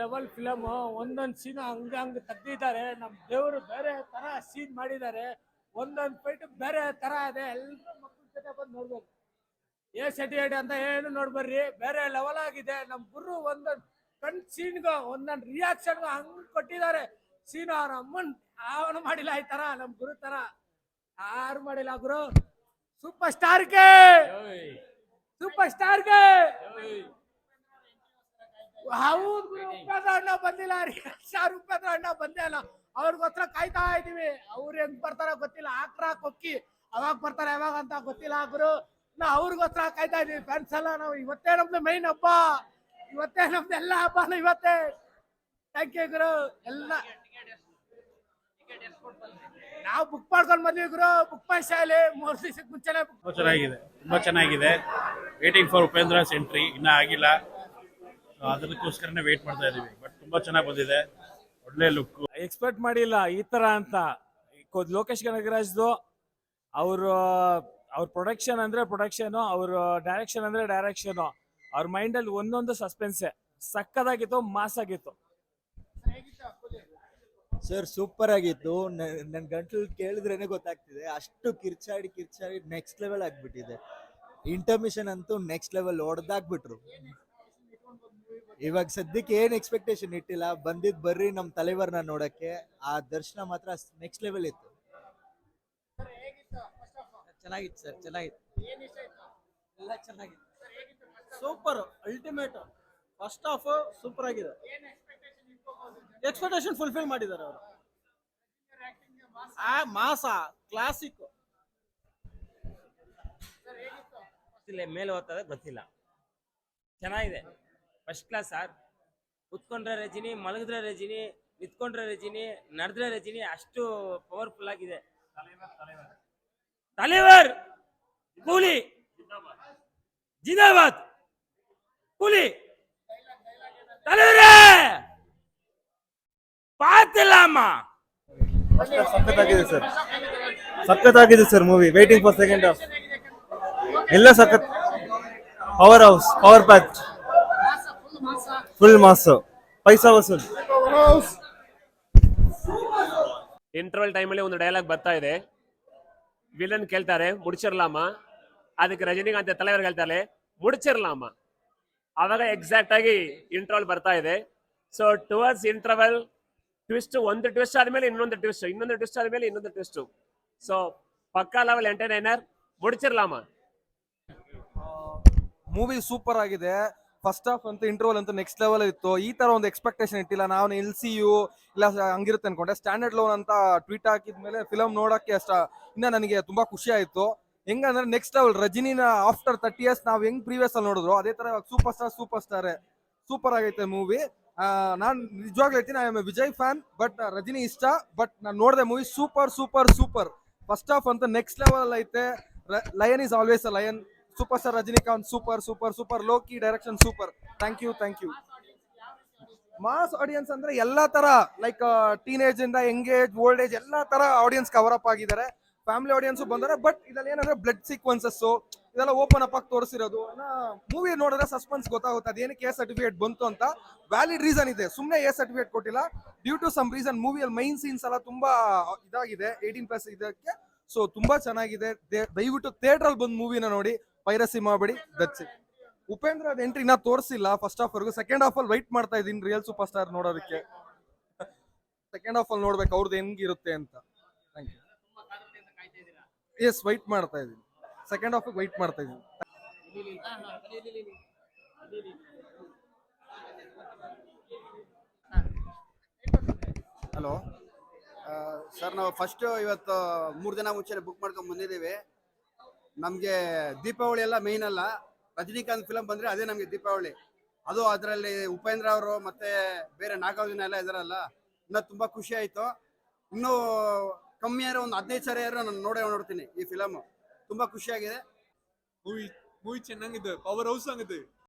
Level film ಒಂದೊಂದ್ scene ಹಂಗ ಹಂಗ ತೆಗ್ದಿದ್ದಾರೆ. ನಮ್ ದೇವರು ಬೇರೆ ತರ ಸೀನ್ ಮಾಡಿದ್ದಾರೆ. ಒಂದೊಂದ್ ಫೈಟ್ ಬೇರೆ ತರ ಇದೆ. ಎಲ್ರು ಮಕ್ಕಳ ಜೊತೆ ಬಂದು ನೋಡ್ಬೇಕು ಎ ಸರ್ಟಿಫಿಕೇಟ್ ಅಂತ ಏನು ನೋಡ್ಬರ್ರಿ. ಬೇರೆ ಲೆವೆಲ್ ಆಗಿದೆ. ನಮ್ ಗುರು ಒಂದೊಂದ್ ಕಣ್ ಸೀನ್ಗು ಒಂದೊಂದ್ ರಿಯಾಕ್ಷನ್ ಹಂಗ್ ಕೊಟ್ಟಿದ್ದಾರೆ. ಸೀನ್ ಅವ್ರ ಅಮ್ಮನ್ ಅವನು ಮಾಡಿಲ್ಲ ಈ ತರ ನಮ್ ಗುರು ತರ. ಯಾರು ಮಾಡಿಲ್ಲ ಗುರು. ಸೂಪರ್ ಸ್ಟಾರ್ಗೆ ಸೂಪರ್ ಸ್ಟಾರ್ಗೆ ಹೌದು ಗುರು, ಉಪೇಂದ್ರ ಅಣ್ಣ ಬಂದಿಲ್ಲ ಶಾರು ಉಪೇಂದ್ರ ಅಣ್ಣ ಬಂದೇ ಇಲ್ಲ. ಅವ್ರಿಗೋಸ್ಕರ ಕಾಯ್ತಾ ಇದೀವಿ. ಅವ್ರು ಹೆಂಗ್ ಬರ್ತಾರ ಗೊತ್ತಿಲ್ಲ. ಆಕ್ರ ಕೊಕ್ಕಿ ಅವಾಗ ಬರ್ತಾರ ಯಾವಾಗ ಅಂತ ಗೊತ್ತಿಲ್ಲ ಗುರು. ನಾ ಅವ್ರಿಗೋಸ್ಕರ ಕಾಯ್ತಾ ಇದೀವಿ. ಫ್ರೆಂಡ್ಸ್ ಎಲ್ಲ ನಾವು ಇವತ್ತೇ ನಮ್ದು ಮೈನ್ ಹಬ್ಬ. ಇವತ್ತೇ ನಮ್ದು ಎಲ್ಲ ಹಬ್ಬನ ಇವತ್ತೇ. ಥ್ಯಾಂಕ್ ಯು ಗುರು. ಎಲ್ಲ ನಾವು ಬುಕ್ ಮಾಡ್ಕೊಂಡ್ ಬಂದ್ವಿ ಗುರು. ಬುಕ್ ಮಾಡಿಸಲಿ ಶಾಲೆ. ಮೂರ್ ದಿವಸಕ್ಕೆ ಮುಂಚೆನೆ ಚೆನ್ನಾಗಿದೆ. ತುಂಬಾ ಚೆನ್ನಾಗಿದೆ. ವೇಟಿಂಗ್ ಫಾರ್ ಉಪೇಂದ್ರ ಎಂಟ್ರಿ ಇನ್ನೂ ಆಗಿಲ್ಲ. ಅದಕ್ಕೋಸ್ಕರನೇ ವೇಟ್ ಮಾಡ್ತಾ ಇದೀವಿ. ಬಟ್ ತುಂಬಾ ಚೆನ್ನಾಗಿ ಬಂದಿದೆ. ಒಳ್ಳೆ ಲುಕ್ ಎಕ್ಸ್ಪೆಕ್ಟ್ ಮಾಡಿಲ್ಲ ಈ ತರ ಅಂತ. ಲೋಕೇಶ್ ಕನಗರಾಜ್ದು ಅವ್ರ ಅವ್ರ ಪ್ರೊಡಕ್ಷನ್ ಅಂದ್ರೆ ಪ್ರೊಡಕ್ಷನ್ ಅವ್ರ ಡೈರೆಕ್ಷನ್ ಅಂದ್ರೆ ಡೈರೆಕ್ಷನ್ ಅವ್ರ ಮೈಂಡ್ ಅಲ್ಲಿ ಒಂದೊಂದು ಸಸ್ಪೆನ್ಸೆ ಸಕ್ಕದಾಗಿತ್ತು ಮಾಸ್ ಆಗಿತ್ತು ಸರ್ ಸೂಪರ್ ಆಗಿತ್ತು ನನ್ನ ಗಂಟಲು ಕೇಳಿದ್ರೇನೆ ಗೊತ್ತಾಗ್ತಿದೆ. ಅಷ್ಟು ಕಿರ್ಚಾಡಿ ಕಿರ್ಚಾಡಿ ನೆಕ್ಸ್ಟ್ ಲೆವೆಲ್ ಆಗ್ಬಿಟ್ಟಿದೆ. ಇಂಟರ್ಮಿಷನ್ ಅಂತೂ ನೆಕ್ಸ್ಟ್ ಲೆವೆಲ್ ಹೊಡೆದಾಕ್ಬಿಟ್ರು ಇವಾಗ ಸದ್ಯಕ್ಕೆ ಏನ್ ಎಕ್ಸ್ಪೆಕ್ಟೇಷನ್ ಇಟ್ಟಿಲ್ಲ. ಬಂದಿದ್ ಬರ್ರಿ ನಮ್ ತಲೆವರ್ನ ನೋಡಕ್ಕೆ. ಆ ದರ್ಶನ ಮಾತ್ರ ನೆಕ್ಸ್ಟ್ ಲೆವೆಲ್ ಇತ್ತು. ಚೆನ್ನಾಗಿತ್ತು ಸರ್ ಚೆನ್ನಾಗಿತ್ತು. ಎಲ್ಲ ಚೆನ್ನಾಗಿತ್ತು. Super ultimate first half super ಆಗಿದೆ. ಎಕ್ಸ್ಪೆಕ್ಟೇಷನ್ ಫುಲ್ಫಿಲ್ ಮಾಡಿದ್ದಾರೆ ಅವರು. ಆ ಮಾಸ ಕ್ಲಾಸಿಕ್ ಗೊತ್ತಿಲ್ಲ ಮೇಲೆ ಓದ್ತದೆ ಗೊತ್ತಿಲ್ಲ. ಚೆನ್ನಾಗಿದೆ. ಫಸ್ಟ್ ಕ್ಲಾಸ್ ಸರ್ ಕುತ್ಕೊಂಡ್ರೆ ರಜಿನಿ, ಮಲಗಿದ್ರೆ ರಜಿನಿ, ನಿಂತ್ಕೊಂಡ್ರೆ ರಜಿನಿ, ನಡೆದ್ರೆ ರಜಿನಿ ಅಷ್ಟು ಪವರ್ಫುಲ್ ಆಗಿದೆ. ತಲೆವರ್, ಕೂಲಿ. ಜಿಂದಾಬಾದ್. ಕೂಲಿ. ತಲೆವರೇ. ಪಾತಿಲ್ಲ ಅಮ್ಮ. ಸಖತ್ತಾಗಿದೆ ಸರ್ ಸಖತ್ತಾಗಿದೆ sir movie waiting for second half ಎಲ್ಲ ಸಖತ್. Power house power pack full mass. ಪೈಸಾ ವಸೂಲ್. ಇಂಟರ್ವಲ್ ಟೈಮಲ್ಲಿ ಒಂದು ಡೈಲಾಗ್ ಬರ್ತಾ ಇದೆ. ವಿಲನ್ ಕೇಳ್ತಾರೆ ಮುಡಿಚಿರ್ಲಾಮ? ಅದಕ್ಕೆ ರಜನಿಕಾಂತ್ ತಲೆಯವರು ಹೇಳ್ತಾರೆ ಮುಡಿಚಿರ್ಲಾಮ? ಅವಾಗ ಎಕ್ಸಾಕ್ಟ್ ಆಗಿ ಇಂಟರ್ವಲ್ ಬರ್ತಾ ಇದೆ. ಸೊ ಟುವರ್ಡ್ಸ್ ಇಂಟರ್ವಲ್ ಟ್ವಿಸ್ಟ್ ಒಂದು ಟ್ವಿಸ್ಟ್ ಆದ್ಮೇಲೆ ಇನ್ನೊಂದು ಟ್ವಿಸ್ಟ್ ಇನ್ನೊಂದು ಟ್ವಿಸ್ಟ್ ಆದ್ಮೇಲೆ ಇನ್ನೊಂದು ಟ್ವಿಸ್ಟ್ ಸೊ ಪಕ್ಕಾ ಲೆವೆಲ್ ಎಂಟರ್ಟೈನರ್ ಮುಡಿಚಿರ್ಲಾಮ? ಮೂವಿ ಸೂಪರ್ ಆಗಿದೆ. ಫಸ್ಟ್ ಹಾಫ್ ಅಂತೂ ಇಂಟರ್ವಲ್ ಅಂತ ನೆಕ್ಸ್ಟ್ ಲೆವೆಲ್ ಇತ್ತು. ಈ ತರ ಒಂದು ಎಕ್ಸ್ಪೆಕ್ಟೇಷನ್ ಇಟ್ಟಿಲ್ಲ. ನಾನು ಎಲ್ ಸಿ ಯು ಇಲ್ಲ ಹಂಗಿರುತ್ತೆ ಅನ್ಕೊಂಡೆ. ಸ್ಟ್ಯಾಂಡರ್ಡ್ ಲೋನ್ ಅಂತ ಟ್ವೀಟ್ ಹಾಕಿದ್ಮೇಲೆ ಫಿಲಮ್ ನೋಡಕ್ಕೆ ಅಷ್ಟ ಇನ್ನ ನನಗೆ ತುಂಬಾ ಖುಷಿ ಆಯ್ತು. ಹೆಂಗಂದ್ರೆ ನೆಕ್ಸ್ಟ್ ಲೆವೆಲ್ ರಜನಿನ ಆಫ್ಟರ್ ತರ್ಟಿ ಇಯರ್ಸ್ ನಾವು ಹೆಂಗ್ ಪ್ರೀವಿಯಸ್ ಅಲ್ಲಿ ನೋಡಿದ್ರು ಅದೇ ತರ super star super star super ಆಗೈತೆ ಮೂವಿ ನಾನು ನಿಜವಾಗ್ಲೂ ಹೇಳ್ತೀನಿ I am a Vijay fan but Rajini ಇಷ್ಟ. ಬಟ್ ನಾನು ನೋಡಿದೆ movie super super super first half ಅಂತ ನೆಕ್ಸ್ಟ್ ಲೆವೆಲ್ ಐತೆ lion is always a lion super star Rajinikanth, super super super. Loki direction super. Thank you thank you mass audience ಅಂದ್ರೆ ಎಲ್ಲಾ ತರ like teenage ಇಂದ engage old age ಎಲ್ಲಾ ತರ audience cover up ಆಗಿದ್ದಾರೆ. Family audience ಬಂದರೆ but ಇದ್ರಲ್ಲಿ ಏನಂದ್ರೆ ಬ್ಲಡ್ ಸೀಕ್ವೆನ್ಸಸ್ ಇದೆಲ್ಲ ಓಪನ್ ಅಪ್ ಆಗಿ ತೋರಿಸಿರೋದು. ಮೂವಿ ನೋಡಿದ್ರೆ ಸಸ್ಪೆನ್ಸ್ ಗೊತ್ತಾಗುತ್ತೆ. ಅದೇನಕ್ಕೆ ಎ ಸರ್ಟಿಫಿಕೇಟ್ ಬಂತು ಅಂತ ವ್ಯಾಲಿಡ್ ರೀಸನ್ ಇದೆ. ಸುಮ್ಮನೆ ಎ ಸರ್ಟಿಫಿಕೇಟ್ ಕೊಟ್ಟಿಲ್ಲ. ಡ್ಯೂ ಟು ಸಮ್ ರೀಸನ್ ಮೂವಿಯಲ್ಲಿ ಮೈನ್ ಸೀನ್ಸ್ ಎಲ್ಲ ತುಂಬಾ ಇದಾಗಿದೆ. ಏಯ್ಟೀನ್ ಪ್ಲಸ್ ಇದಕ್ಕೆ. ಸೊ ತುಂಬಾ ಚೆನ್ನಾಗಿದೆ. ದಯವಿಟ್ಟು ಥಿಯೇಟರ್ ಅಲ್ಲಿ ಬಂದು ಮೂವಿನ ನೋಡಿ. ಪೈರಸಿ ಮಾಡಬೇಡಿ ದಟ್ಸ್ ಉಪೇಂದ್ರ ಅದ್ ಎಂಟ್ರಿ ನಾ ತೋರಿಸಿಲ್ಲ. ಫಸ್ಟ್ ಹಾಫ್ ವರ್ಗು. ಸೆಕೆಂಡ್ ಹಾಫ್ ಅಲ್ಲಿ ವೈಟ್ ಮಾಡ್ತಾ ಇದ್ದೀನಿ ರಿಯಲ್ ಸೂಪರ್ ಸ್ಟಾರ್ ನೋಡೋದಕ್ಕೆ. ಸೆಕೆಂಡ್ ಹಾಫ್ ಅಲ್ಲಿ ನೋಡ್ಬೇಕು ಅವ್ರದ್ದು ಹೆಂಗಿರುತ್ತೆ ಅಂತ. ಥ್ಯಾಂಕ್ ಯು ಎಸ್ ವೈಟ್ ಮಾಡ್ತಾ ಇದ್ದೀನಿ. ಸೆಕೆಂಡ್ ಹಾಫ್ ವೈಟ್ ಮಾಡ್ತಾ ಇದೀನಿ ಹಲೋ ಸರ್ ನಾವು ಫಸ್ಟ್ ಇವತ್ತು ಮೂರು ದಿನ ಮುಂಚೆ ಬುಕ್ ಮಾಡ್ಕೊಂಡು ಬಂದಿದ್ದೀವಿ. ನಮಗೆ ದೀಪಾವಳಿ ಎಲ್ಲ ಮೇಯ್ನ್ ಅಲ್ಲ. ರಜನಿಕಾಂತ್ ಫಿಲಮ್ ಬಂದ್ರೆ ಅದೇ ನಮಗೆ ದೀಪಾವಳಿ. ಅದು ಅದರಲ್ಲಿ ಉಪೇಂದ್ರ ಅವರು ಮತ್ತೆ ಬೇರೆ ನಾಗಾರ್ಜುನ ಎಲ್ಲ ಇದಾರಲ್ಲ, ಇನ್ನ ತುಂಬಾ ಖುಷಿ ಆಯಿತು. ಇನ್ನೂ ಕಮ್ಮಿ ಯಾರು ಒಂದು ಹದಿನೈದು ಸಾರಿ ಯಾರು ನಾನು ನೋಡೇ ನೋಡ್ತೀನಿ ಈ ಫಿಲಮ್ ತುಂಬಾ ಖುಷಿಯಾಗಿದೆ ಮೂವಿ ಮೂವಿ ಚೆನ್ನಾಗಿದೆ ಪವರ್ ಹೌಸ್ ಆಗಿದೆ